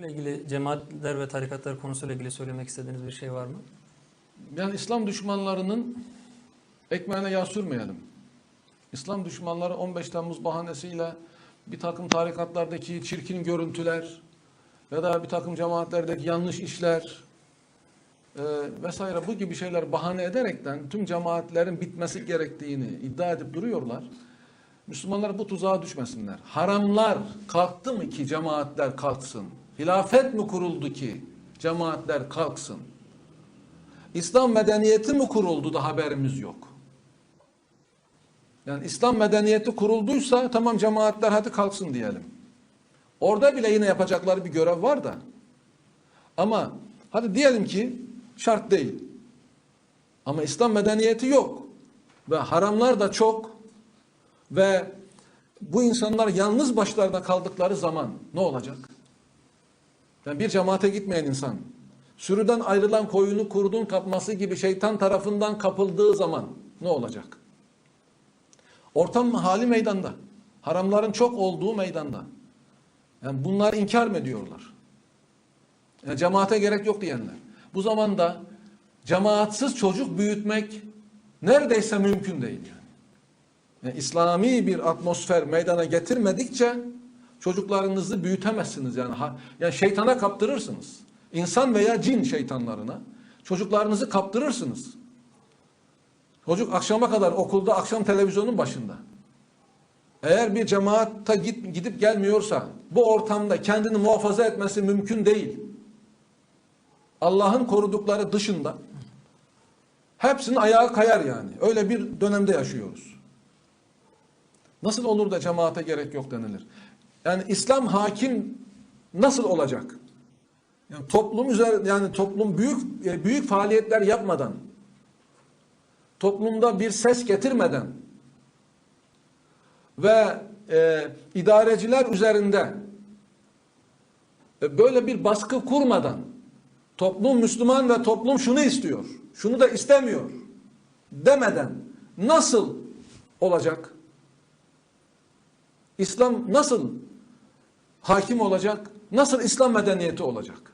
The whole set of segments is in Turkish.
Konuyla ilgili cemaatler ve tarikatlar konusuyla ilgili söylemek istediğiniz bir şey var mı? Yani İslam düşmanlarının ekmeğine yağ sürmeyelim. İslam düşmanları 15 Temmuz bahanesiyle bir takım tarikatlardaki çirkin görüntüler ya da bir takım cemaatlerdeki yanlış işler e, vesaire bu gibi şeyler bahane ederekten tüm cemaatlerin bitmesi gerektiğini iddia edip duruyorlar. Müslümanlar bu tuzağa düşmesinler. Haramlar kalktı mı ki cemaatler kalksın? Hilafet mi kuruldu ki cemaatler kalksın? İslam medeniyeti mi kuruldu da haberimiz yok? Yani İslam medeniyeti kurulduysa tamam cemaatler hadi kalksın diyelim. Orada bile yine yapacakları bir görev var da. Ama hadi diyelim ki şart değil. Ama İslam medeniyeti yok. Ve haramlar da çok. Ve bu insanlar yalnız başlarına kaldıkları zaman ne olacak? Yani bir cemaate gitmeyen insan, sürüden ayrılan koyunu kurdun kapması gibi şeytan tarafından kapıldığı zaman ne olacak? Ortam hali meydanda. Haramların çok olduğu meydanda. Yani bunlar inkar mı ediyorlar? Yani cemaate gerek yok diyenler. Bu zamanda cemaatsiz çocuk büyütmek neredeyse mümkün değil yani. yani İslami bir atmosfer meydana getirmedikçe çocuklarınızı büyütemezsiniz yani. Ha, yani şeytana kaptırırsınız. İnsan veya cin şeytanlarına çocuklarınızı kaptırırsınız. Çocuk akşama kadar okulda akşam televizyonun başında. Eğer bir cemaata git, gidip gelmiyorsa bu ortamda kendini muhafaza etmesi mümkün değil. Allah'ın korudukları dışında hepsinin ayağı kayar yani. Öyle bir dönemde yaşıyoruz. Nasıl olur da cemaate gerek yok denilir. Yani İslam hakim nasıl olacak? Yani toplum üzerinde yani toplum büyük e, büyük faaliyetler yapmadan toplumda bir ses getirmeden ve e, idareciler üzerinde e, böyle bir baskı kurmadan toplum Müslüman ve toplum şunu istiyor, şunu da istemiyor demeden nasıl olacak? İslam nasıl hakim olacak? Nasıl İslam medeniyeti olacak?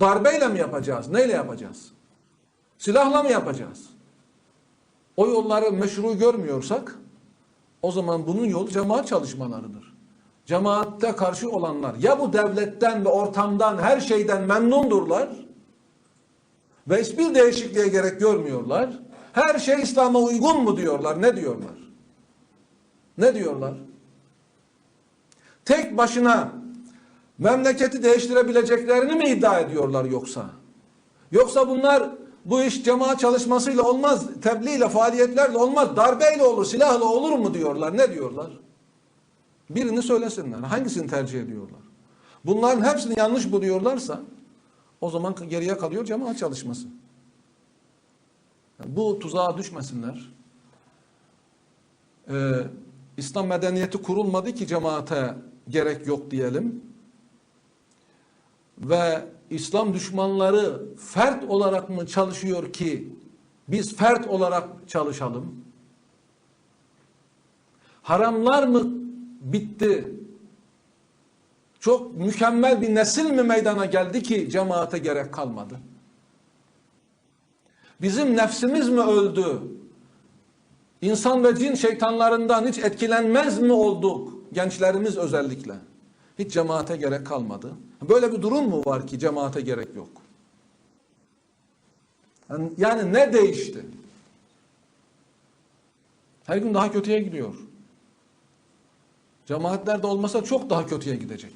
Darbeyle mi yapacağız? Neyle yapacağız? Silahla mı yapacağız? O yolları meşru görmüyorsak o zaman bunun yolu cemaat çalışmalarıdır. Cemaatte karşı olanlar ya bu devletten ve ortamdan her şeyden memnundurlar ve hiçbir değişikliğe gerek görmüyorlar. Her şey İslam'a uygun mu diyorlar? Ne diyorlar? Ne diyorlar? Tek başına memleketi değiştirebileceklerini mi iddia ediyorlar yoksa? Yoksa bunlar bu iş cemaat çalışmasıyla olmaz, tebliğle, faaliyetlerle olmaz, darbeyle olur, silahla olur mu diyorlar. Ne diyorlar? Birini söylesinler. Hangisini tercih ediyorlar? Bunların hepsini yanlış buluyorlarsa o zaman geriye kalıyor cemaat çalışması. Bu tuzağa düşmesinler. Ee, İslam medeniyeti kurulmadı ki cemaate gerek yok diyelim. Ve İslam düşmanları fert olarak mı çalışıyor ki biz fert olarak çalışalım? Haramlar mı bitti? Çok mükemmel bir nesil mi meydana geldi ki cemaate gerek kalmadı? Bizim nefsimiz mi öldü? İnsan ve cin şeytanlarından hiç etkilenmez mi olduk? Gençlerimiz özellikle. Hiç cemaate gerek kalmadı. Böyle bir durum mu var ki cemaate gerek yok? Yani, ne değişti? Her gün daha kötüye gidiyor. Cemaatlerde olmasa çok daha kötüye gidecek.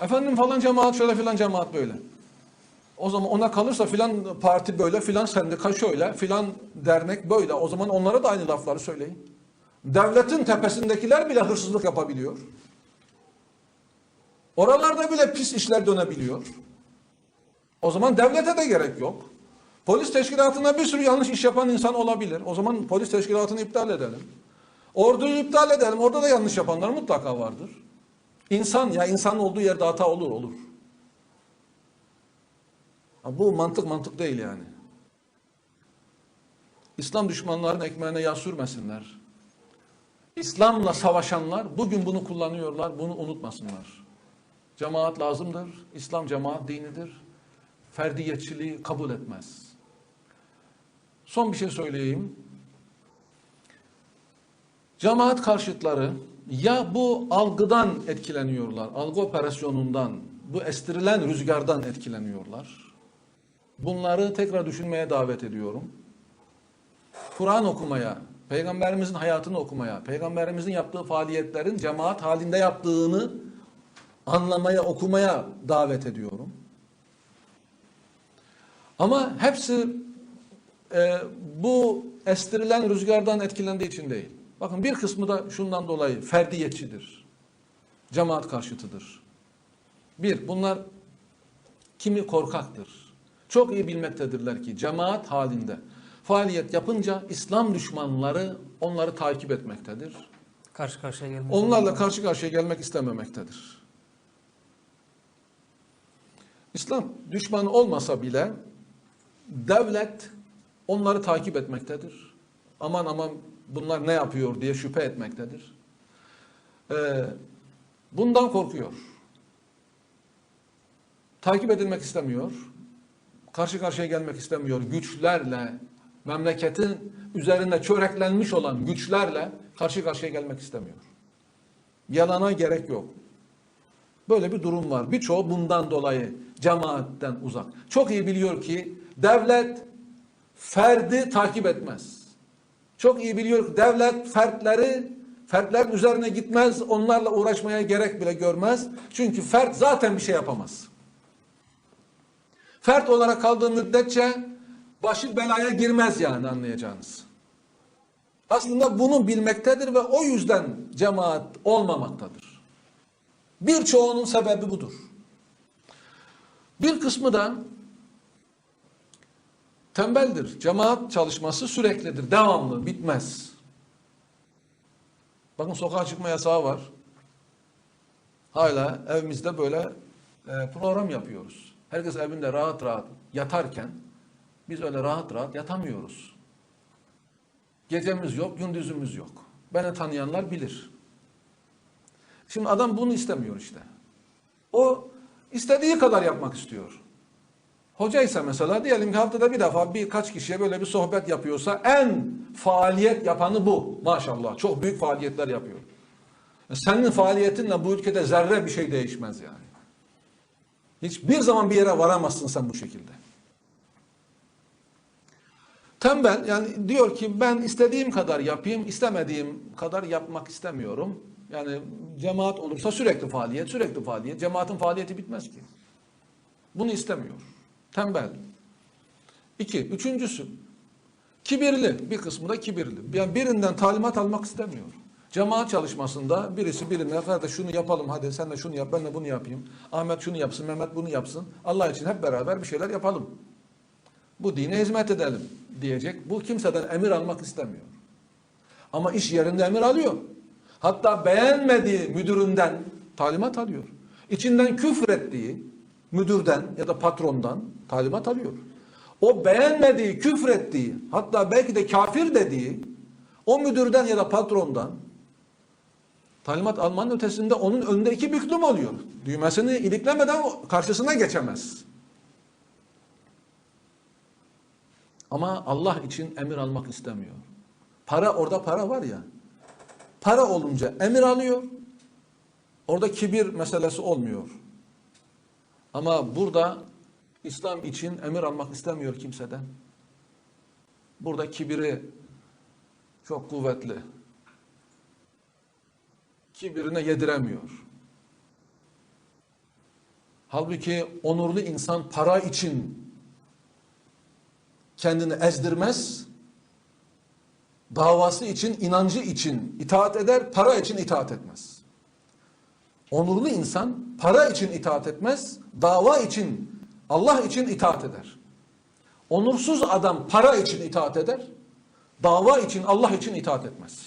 Efendim falan cemaat şöyle filan cemaat böyle. O zaman ona kalırsa filan parti böyle, filan sendika şöyle, filan dernek böyle. O zaman onlara da aynı lafları söyleyin. Devletin tepesindekiler bile hırsızlık yapabiliyor. Oralarda bile pis işler dönebiliyor. O zaman devlete de gerek yok. Polis teşkilatına bir sürü yanlış iş yapan insan olabilir. O zaman polis teşkilatını iptal edelim. Orduyu iptal edelim. Orada da yanlış yapanlar mutlaka vardır. İnsan ya insan olduğu yerde hata olur olur. Bu mantık mantık değil yani. İslam düşmanlarının ekmeğine yağ sürmesinler. İslam'la savaşanlar bugün bunu kullanıyorlar. Bunu unutmasınlar. Cemaat lazımdır. İslam cemaat dinidir. Ferdiyetçiliği kabul etmez. Son bir şey söyleyeyim. Cemaat karşıtları ya bu algıdan etkileniyorlar, algı operasyonundan, bu estirilen rüzgardan etkileniyorlar. Bunları tekrar düşünmeye davet ediyorum. Kur'an okumaya, Peygamberimizin hayatını okumaya, Peygamberimizin yaptığı faaliyetlerin cemaat halinde yaptığını anlamaya, okumaya davet ediyorum. Ama hepsi e, bu estirilen rüzgardan etkilendiği için değil. Bakın bir kısmı da şundan dolayı ferdiyetçidir. Cemaat karşıtıdır. Bir, bunlar kimi korkaktır. Çok iyi bilmektedirler ki cemaat halinde faaliyet yapınca İslam düşmanları onları takip etmektedir. Karşı karşıya gelmek. Onlarla karşı karşıya gelmek istememektedir. İslam düşmanı olmasa bile devlet onları takip etmektedir. Aman aman bunlar ne yapıyor diye şüphe etmektedir. Ee, bundan korkuyor. Takip edilmek istemiyor. Karşı karşıya gelmek istemiyor. Güçlerle, memleketin üzerinde çöreklenmiş olan güçlerle karşı karşıya gelmek istemiyor. Yalana gerek yok. Böyle bir durum var. Birçoğu bundan dolayı cemaatten uzak. Çok iyi biliyor ki devlet ferdi takip etmez. Çok iyi biliyor ki devlet fertleri fertlerin üzerine gitmez, onlarla uğraşmaya gerek bile görmez. Çünkü fert zaten bir şey yapamaz. Fert olarak kaldığı müddetçe başı belaya girmez yani anlayacağınız. Aslında bunu bilmektedir ve o yüzden cemaat olmamaktadır. Birçoğunun sebebi budur. Bir kısmı da tembeldir. Cemaat çalışması süreklidir, devamlı, bitmez. Bakın sokağa çıkma yasağı var. Hala evimizde böyle e, program yapıyoruz. Herkes evinde rahat rahat yatarken biz öyle rahat rahat yatamıyoruz. Gecemiz yok, gündüzümüz yok. Beni tanıyanlar bilir. Şimdi adam bunu istemiyor işte. O istediği kadar yapmak istiyor. Hoca ise mesela diyelim ki haftada bir defa birkaç kişiye böyle bir sohbet yapıyorsa en faaliyet yapanı bu. Maşallah çok büyük faaliyetler yapıyor. E Senin faaliyetinle bu ülkede zerre bir şey değişmez yani. Hiçbir zaman bir yere varamazsın sen bu şekilde. Tembel yani diyor ki ben istediğim kadar yapayım, istemediğim kadar yapmak istemiyorum. Yani cemaat olursa sürekli faaliyet, sürekli faaliyet. Cemaatin faaliyeti bitmez ki. Bunu istemiyor. Tembel. İki, üçüncüsü. Kibirli. Bir kısmı da kibirli. Yani birinden talimat almak istemiyor. Cemaat çalışmasında birisi birine kardeş şunu yapalım hadi sen de şunu yap ben de bunu yapayım. Ahmet şunu yapsın Mehmet bunu yapsın. Allah için hep beraber bir şeyler yapalım. Bu dine hizmet edelim diyecek. Bu kimseden emir almak istemiyor. Ama iş yerinde emir alıyor. Hatta beğenmediği müdüründen talimat alıyor. İçinden küfür ettiği müdürden ya da patrondan talimat alıyor. O beğenmediği, küfür ettiği, hatta belki de kafir dediği o müdürden ya da patrondan talimat almanın ötesinde onun önünde iki büklüm oluyor. Düğmesini iliklemeden karşısına geçemez. Ama Allah için emir almak istemiyor. Para orada para var ya. Para olunca emir alıyor. Orada kibir meselesi olmuyor. Ama burada İslam için emir almak istemiyor kimseden. Burada kibiri çok kuvvetli. Kibirine yediremiyor. Halbuki onurlu insan para için kendini ezdirmez. Davası için, inancı için itaat eder, para için itaat etmez. Onurlu insan para için itaat etmez, dava için, Allah için itaat eder. Onursuz adam para için itaat eder, dava için, Allah için itaat etmez.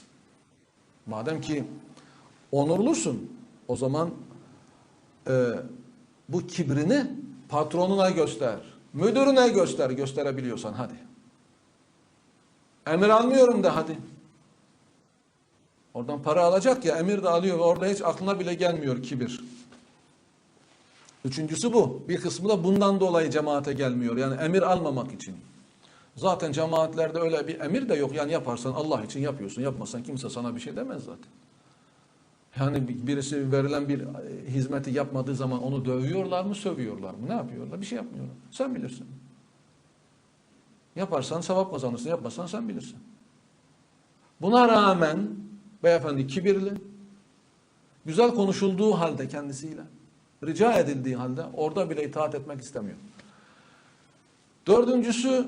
Madem ki onurlusun, o zaman e, bu kibrini patronuna göster, müdürüne göster, gösterebiliyorsan hadi. Emir almıyorum de hadi. Oradan para alacak ya emir de alıyor ve orada hiç aklına bile gelmiyor kibir. Üçüncüsü bu. Bir kısmı da bundan dolayı cemaate gelmiyor. Yani emir almamak için. Zaten cemaatlerde öyle bir emir de yok. Yani yaparsan Allah için yapıyorsun. Yapmasan kimse sana bir şey demez zaten. Yani bir- birisi verilen bir e, hizmeti yapmadığı zaman onu dövüyorlar mı, sövüyorlar mı? Ne yapıyorlar? Bir şey yapmıyorlar. Sen bilirsin. Yaparsan sevap kazanırsın, yapmazsan sen bilirsin. Buna rağmen beyefendi kibirli, güzel konuşulduğu halde kendisiyle, rica edildiği halde orada bile itaat etmek istemiyor. Dördüncüsü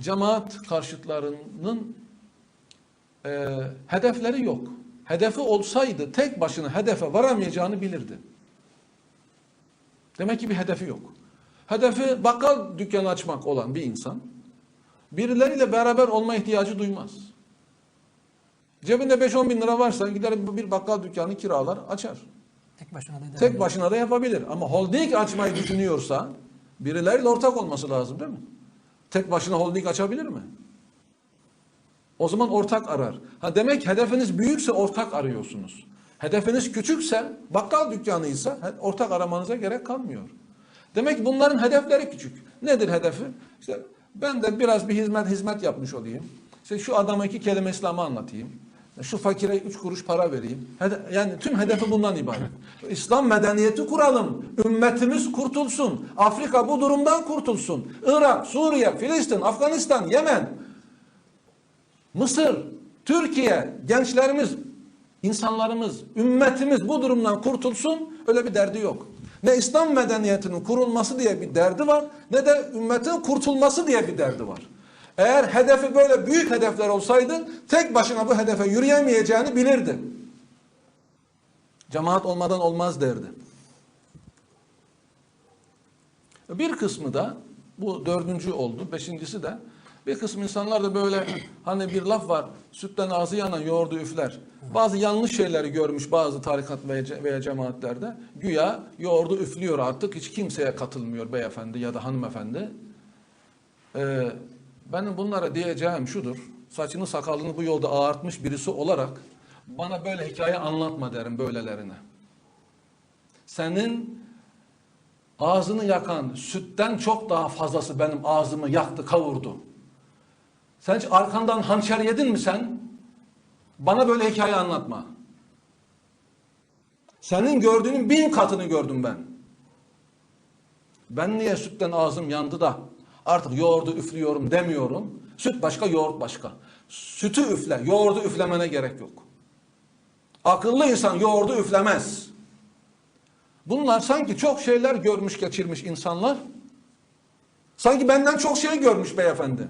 cemaat karşıtlarının e, hedefleri yok. Hedefi olsaydı tek başına hedefe varamayacağını bilirdi. Demek ki bir hedefi yok. Hedefi bakkal dükkanı açmak olan bir insan birileriyle beraber olma ihtiyacı duymaz. Cebinde 5-10 bin lira varsa gider bir bakkal dükkanı kiralar açar. Tek başına da Tek başına da yapabilir. Ama holding açmayı düşünüyorsa birileriyle ortak olması lazım değil mi? Tek başına holding açabilir mi? O zaman ortak arar. Ha demek hedefiniz büyükse ortak arıyorsunuz. Hedefiniz küçükse bakkal dükkanıysa ortak aramanıza gerek kalmıyor. Demek bunların hedefleri küçük. Nedir hedefi? İşte ben de biraz bir hizmet hizmet yapmış olayım. İşte şu adama iki kelime İslam'ı anlatayım. Şu fakire üç kuruş para vereyim. Yani tüm hedefi bundan ibaret. İslam medeniyeti kuralım. Ümmetimiz kurtulsun. Afrika bu durumdan kurtulsun. Irak, Suriye, Filistin, Afganistan, Yemen, Mısır, Türkiye, gençlerimiz, insanlarımız, ümmetimiz bu durumdan kurtulsun öyle bir derdi yok. Ne İslam medeniyetinin kurulması diye bir derdi var ne de ümmetin kurtulması diye bir derdi var. Eğer hedefi böyle büyük hedefler olsaydı tek başına bu hedefe yürüyemeyeceğini bilirdi. Cemaat olmadan olmaz derdi. Bir kısmı da bu dördüncü oldu. Beşincisi de bir kısım insanlar da böyle hani bir laf var sütten ağzı yanan yoğurdu üfler. Bazı yanlış şeyleri görmüş bazı tarikat veya, ce- veya cemaatlerde. Güya yoğurdu üflüyor artık hiç kimseye katılmıyor beyefendi ya da hanımefendi. Ee, benim bunlara diyeceğim şudur. Saçını sakalını bu yolda ağartmış birisi olarak bana böyle hikaye anlatma derim böylelerine. Senin Ağzını yakan sütten çok daha fazlası benim ağzımı yaktı, kavurdu. Sen hiç arkandan hançer yedin mi sen? Bana böyle hikaye anlatma. Senin gördüğünün bin katını gördüm ben. Ben niye sütten ağzım yandı da artık yoğurdu üflüyorum demiyorum. Süt başka, yoğurt başka. Sütü üfle, yoğurdu üflemene gerek yok. Akıllı insan yoğurdu üflemez. Bunlar sanki çok şeyler görmüş geçirmiş insanlar. Sanki benden çok şey görmüş beyefendi.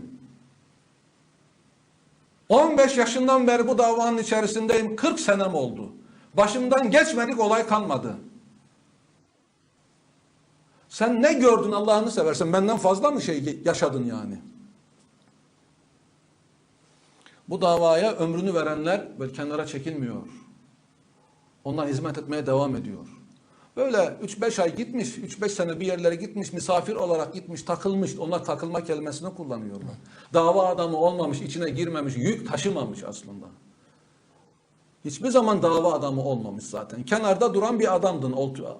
15 yaşından beri bu davanın içerisindeyim. 40 senem oldu. Başımdan geçmedik olay kalmadı. Sen ne gördün Allah'ını seversen benden fazla mı şey yaşadın yani? Bu davaya ömrünü verenler böyle kenara çekilmiyor. Onlar hizmet etmeye devam ediyor. Böyle 3-5 ay gitmiş, 3-5 sene bir yerlere gitmiş, misafir olarak gitmiş, takılmış. Onlar takılma kelimesini kullanıyorlar. Dava adamı olmamış, içine girmemiş, yük taşımamış aslında. Hiçbir zaman dava adamı olmamış zaten. Kenarda duran bir adamdın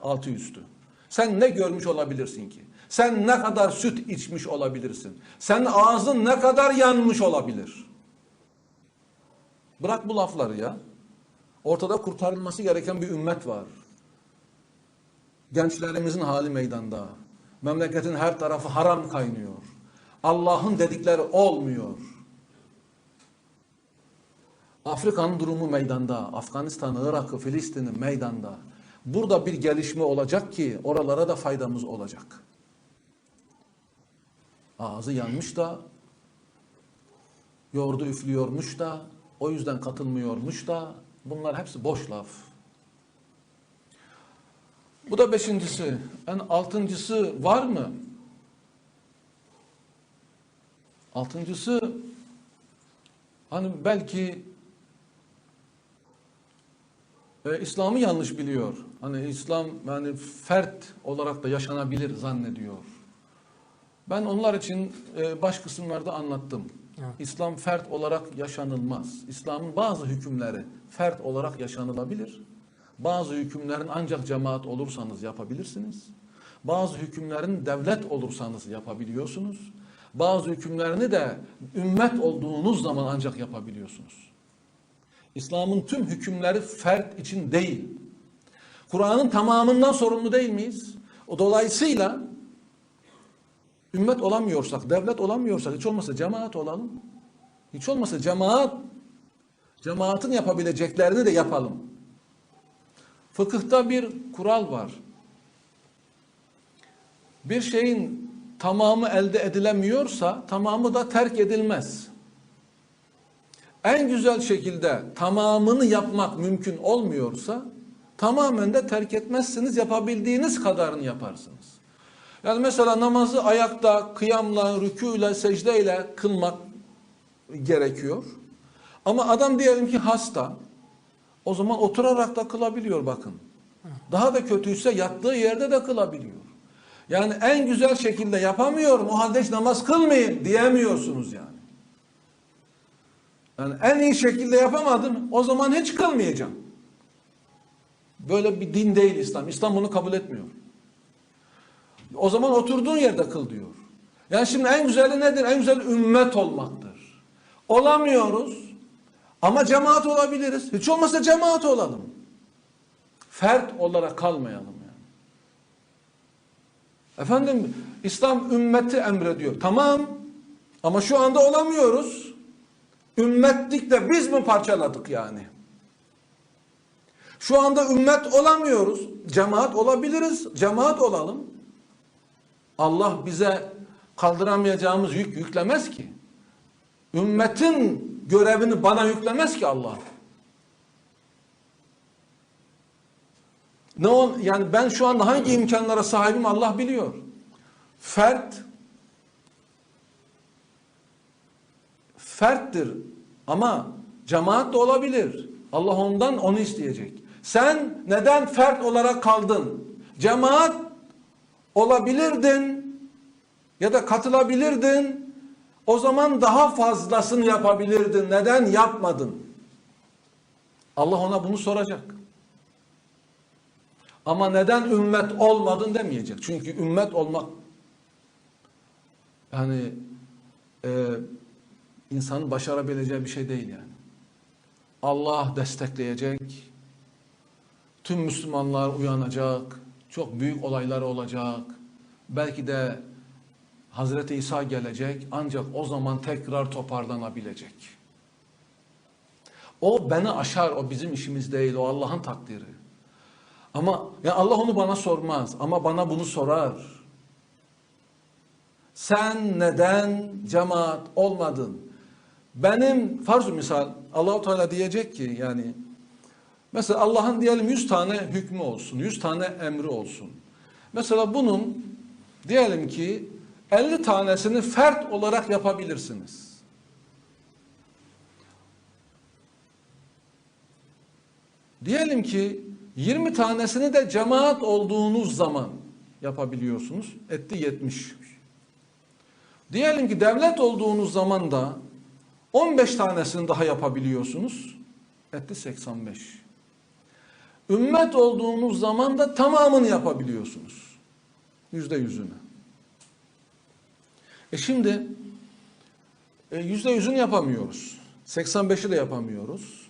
altı, üstü. Sen ne görmüş olabilirsin ki? Sen ne kadar süt içmiş olabilirsin? Sen ağzın ne kadar yanmış olabilir? Bırak bu lafları ya. Ortada kurtarılması gereken bir ümmet var. Gençlerimizin hali meydanda. Memleketin her tarafı haram kaynıyor. Allah'ın dedikleri olmuyor. Afrika'nın durumu meydanda. Afganistan, Irak'ı, Filistin'i meydanda. Burada bir gelişme olacak ki oralara da faydamız olacak. Ağzı yanmış da, yoğurdu üflüyormuş da, o yüzden katılmıyormuş da, bunlar hepsi boş laf. Bu da beşincisi. En altıncısı var mı? Altıncısı hani belki e, İslam'ı yanlış biliyor. Hani İslam yani fert olarak da yaşanabilir zannediyor. Ben onlar için e, baş kısımlarda anlattım. Evet. İslam fert olarak yaşanılmaz. İslam'ın bazı hükümleri fert olarak yaşanılabilir. Bazı hükümlerin ancak cemaat olursanız yapabilirsiniz. Bazı hükümlerini devlet olursanız yapabiliyorsunuz. Bazı hükümlerini de ümmet olduğunuz zaman ancak yapabiliyorsunuz. İslam'ın tüm hükümleri fert için değil. Kur'an'ın tamamından sorumlu değil miyiz? O dolayısıyla ümmet olamıyorsak, devlet olamıyorsak hiç olmazsa cemaat olalım. Hiç olmazsa cemaat cemaatin yapabileceklerini de yapalım. Fıkıhta bir kural var. Bir şeyin tamamı elde edilemiyorsa tamamı da terk edilmez. En güzel şekilde tamamını yapmak mümkün olmuyorsa tamamen de terk etmezsiniz yapabildiğiniz kadarını yaparsınız. Yani mesela namazı ayakta, kıyamla, rükûyla, secdeyle kılmak gerekiyor. Ama adam diyelim ki hasta. O zaman oturarak da kılabiliyor bakın. Daha da kötüyse yattığı yerde de kılabiliyor. Yani en güzel şekilde yapamıyorum o halde hiç namaz kılmayayım diyemiyorsunuz yani. Yani en iyi şekilde yapamadım o zaman hiç kılmayacağım. Böyle bir din değil İslam. İslam bunu kabul etmiyor. O zaman oturduğun yerde kıl diyor. Yani şimdi en güzeli nedir? En güzel ümmet olmaktır. Olamıyoruz ama cemaat olabiliriz. Hiç olmazsa cemaat olalım. Fert olarak kalmayalım yani. Efendim İslam ümmeti emrediyor. Tamam ama şu anda olamıyoruz. Ümmetlik de biz mi parçaladık yani? Şu anda ümmet olamıyoruz. Cemaat olabiliriz. Cemaat olalım. Allah bize kaldıramayacağımız yük yüklemez ki. Ümmetin görevini bana yüklemez ki Allah. Ne ol yani ben şu anda hangi imkanlara sahibim Allah biliyor. Fert ferttir ama cemaat de olabilir. Allah ondan onu isteyecek. Sen neden fert olarak kaldın? Cemaat olabilirdin ya da katılabilirdin. O zaman daha fazlasını yapabilirdin. Neden yapmadın? Allah ona bunu soracak. Ama neden ümmet olmadın demeyecek. Çünkü ümmet olmak yani e, insanın başarabileceği bir şey değil yani. Allah destekleyecek. Tüm Müslümanlar uyanacak. Çok büyük olaylar olacak. Belki de Hazreti İsa gelecek ancak o zaman tekrar toparlanabilecek. O beni aşar, o bizim işimiz değil, o Allah'ın takdiri. Ama ya Allah onu bana sormaz ama bana bunu sorar. Sen neden cemaat olmadın? Benim farz misal Allahu Teala diyecek ki yani mesela Allah'ın diyelim 100 tane hükmü olsun, 100 tane emri olsun. Mesela bunun diyelim ki 50 tanesini fert olarak yapabilirsiniz. Diyelim ki 20 tanesini de cemaat olduğunuz zaman yapabiliyorsunuz. Etti 70. Diyelim ki devlet olduğunuz zaman da 15 tanesini daha yapabiliyorsunuz. Etti 85. Ümmet olduğunuz zaman da tamamını yapabiliyorsunuz. Yüzde yüzünü. E şimdi e, yüzde yüzünü yapamıyoruz. 85'i de yapamıyoruz.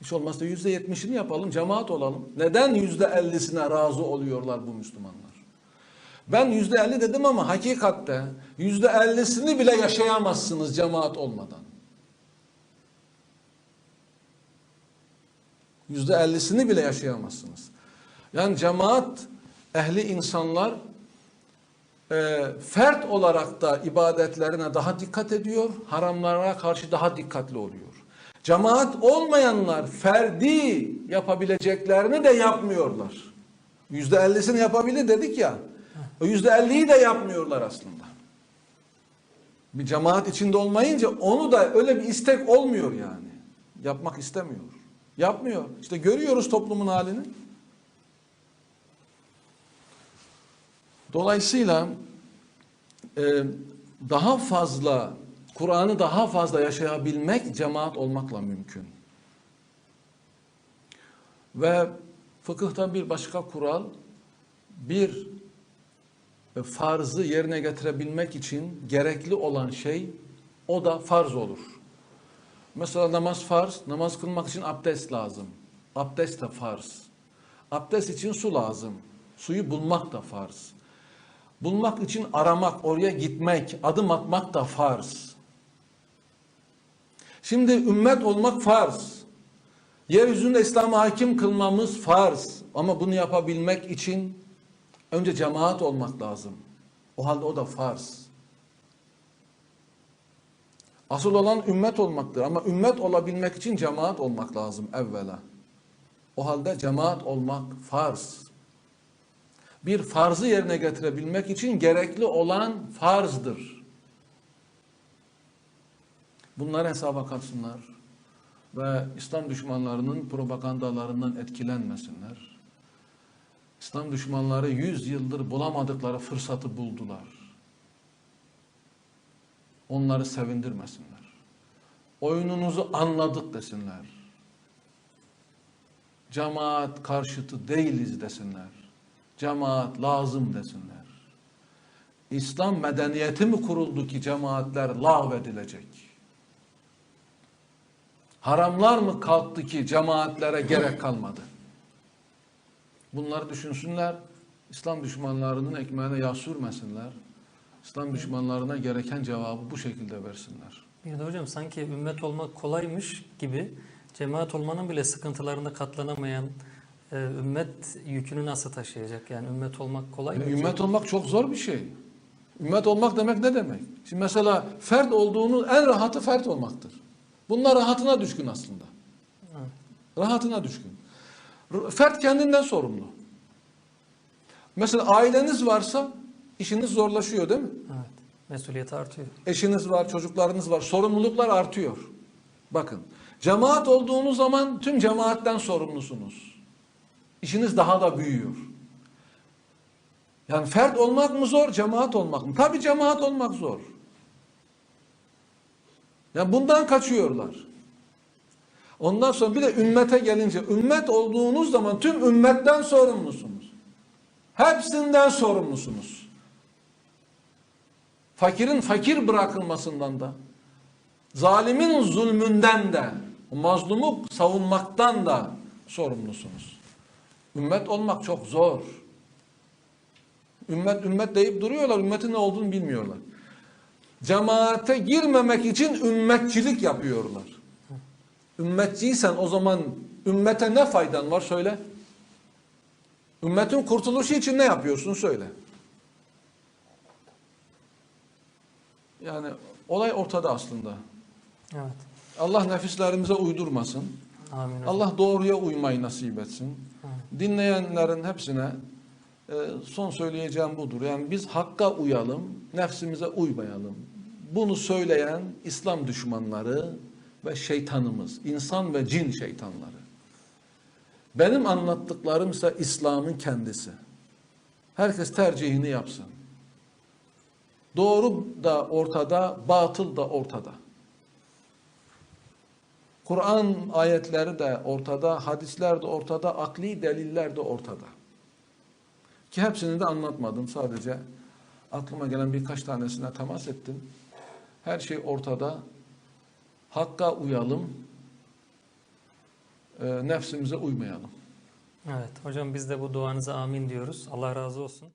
Hiç olmazsa yüzde yetmişini yapalım, cemaat olalım. Neden yüzde ellisine razı oluyorlar bu Müslümanlar? Ben yüzde elli dedim ama hakikatte yüzde ellisini bile yaşayamazsınız cemaat olmadan. Yüzde ellisini bile yaşayamazsınız. Yani cemaat ehli insanlar e, fert olarak da ibadetlerine daha dikkat ediyor, haramlara karşı daha dikkatli oluyor. Cemaat olmayanlar ferdi yapabileceklerini de yapmıyorlar. Yüzde ellisini yapabilir dedik ya. Yüzde elliyi de yapmıyorlar aslında. Bir cemaat içinde olmayınca onu da öyle bir istek olmuyor yani. Yapmak istemiyor. Yapmıyor. İşte görüyoruz toplumun halini. Dolayısıyla e, daha fazla Kur'an'ı daha fazla yaşayabilmek cemaat olmakla mümkün. Ve fıkıhta bir başka kural bir e, farzı yerine getirebilmek için gerekli olan şey o da farz olur. Mesela namaz farz, namaz kılmak için abdest lazım. Abdest de farz. Abdest için su lazım. Suyu bulmak da farz. Bulmak için aramak, oraya gitmek, adım atmak da farz. Şimdi ümmet olmak farz. Yeryüzünde İslam'ı hakim kılmamız farz. Ama bunu yapabilmek için önce cemaat olmak lazım. O halde o da farz. Asıl olan ümmet olmaktır ama ümmet olabilmek için cemaat olmak lazım evvela. O halde cemaat olmak farz. Bir farzı yerine getirebilmek için gerekli olan farzdır. Bunları hesaba katsınlar ve İslam düşmanlarının propagandalarından etkilenmesinler. İslam düşmanları yüz yıldır bulamadıkları fırsatı buldular. Onları sevindirmesinler. Oyununuzu anladık desinler. Cemaat karşıtı değiliz desinler. Cemaat lazım desinler. İslam medeniyeti mi kuruldu ki cemaatler lağvedilecek? Haramlar mı kalktı ki cemaatlere gerek kalmadı? Bunları düşünsünler. İslam düşmanlarının ekmeğine yağ sürmesinler. İslam düşmanlarına gereken cevabı bu şekilde versinler. Bir de hocam sanki ümmet olmak kolaymış gibi cemaat olmanın bile sıkıntılarına katlanamayan e, ümmet yükünü nasıl taşıyacak? Yani ümmet olmak kolay mı? Yani ümmet olmak çok zor bir şey. Ümmet olmak demek ne demek? Şimdi mesela fert olduğunun en rahatı fert olmaktır. Bunlar rahatına düşkün aslında. Evet. Rahatına düşkün. Fert kendinden sorumlu. Mesela aileniz varsa işiniz zorlaşıyor değil mi? Evet. Mesuliyeti artıyor. Eşiniz var, çocuklarınız var. Sorumluluklar artıyor. Bakın. Cemaat olduğunuz zaman tüm cemaatten sorumlusunuz. İşiniz daha da büyüyor. Yani fert olmak mı zor, cemaat olmak mı? Tabii cemaat olmak zor. Yani bundan kaçıyorlar. Ondan sonra bir de ümmete gelince, ümmet olduğunuz zaman tüm ümmetten sorumlusunuz. Hepsinden sorumlusunuz. Fakirin fakir bırakılmasından da, zalimin zulmünden de, mazlumu savunmaktan da sorumlusunuz. Ümmet olmak çok zor. Ümmet ümmet deyip duruyorlar, ümmetin ne olduğunu bilmiyorlar. Cemaate girmemek için ümmetçilik yapıyorlar. Ümmetçiysen o zaman ümmete ne faydan var söyle. Ümmetin kurtuluşu için ne yapıyorsun söyle. Yani olay ortada aslında. Evet. Allah nefislerimize uydurmasın. Amin. Allah doğruya uymayı nasip etsin. Dinleyenlerin hepsine e, son söyleyeceğim budur. Yani biz hakka uyalım, nefsimize uymayalım. Bunu söyleyen İslam düşmanları ve şeytanımız, insan ve cin şeytanları. Benim anlattıklarım ise İslam'ın kendisi. Herkes tercihini yapsın. Doğru da ortada, batıl da ortada. Kur'an ayetleri de ortada, hadisler de ortada, akli deliller de ortada. Ki hepsini de anlatmadım. Sadece aklıma gelen birkaç tanesine temas ettim. Her şey ortada. Hakka uyalım, e, nefsimize uymayalım. Evet. Hocam biz de bu duanıza amin diyoruz. Allah razı olsun.